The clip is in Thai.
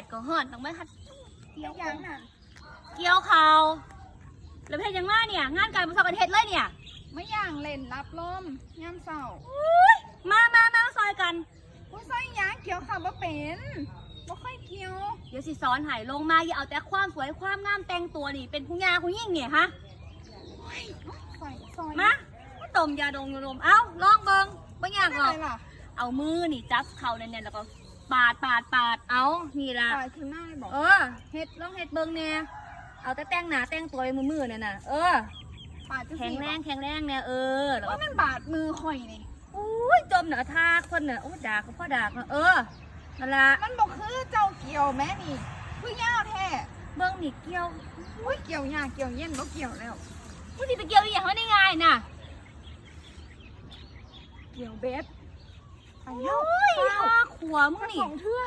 ดก็ฮ้อนต้องมาทัดเกี่ยวยังน่ะเกี่ยวเขาวแล้วเพศยังมาเนี่ย งานการประสบประเทศเลยเนี่ย ไม่ย่างเล่นรับลมยามเศร้ามามามาซอยกันผู้ใส่ยางเกี่ยวข้าวบ่เป็นบ่ค่อยเกี่ยว เดี๋ยวสิสอนใหายลงมาอย่าเอาแต่ความสวยความงามแต่งตัวนี่เป็นผู้ยาผู้ยิ่งเนี่ยฮะใส่ซอยมามาต้มยาดองยาดมเอ้าลองเบิงบ่อยากหรอะอกไรล่ะเอามือนี่จับเข่าแน่นๆแล้วก็ ปาดปาดปาดเอานี่ล่ะตายคือหน้าบอกเออเฮ็ดลองเฮ็ดเบิ่งแน่เอาแต่แต่งหน้าแต่งตัวไปมือๆนั่นน่ะเออ ปาดจะแข็งแรงแข็งแรงเนี่ยเออแล้วว่าก็มันบาดมือข่อยนี่ อุ้ยจมเหนือทากคนเหนือโอ้ด่าก็พ่อด่าก็เออนั่นล่ะมันบอกคือเจ้าเกี่ยวแม่นี่คือยาวแท้เบิ่งนี่เกี่ยวอุ้ยเกี่ยวยากเกี่ยวเย็นบ่เกี่ยวแล้วมึงสิไปเกี่ยวอีหยังเขาได้ง่ายน่ะ เกี่ยวเบส ไปโอ้แล้วยเปล่าทาขวมึงทั้งนี่ สองเทื่อ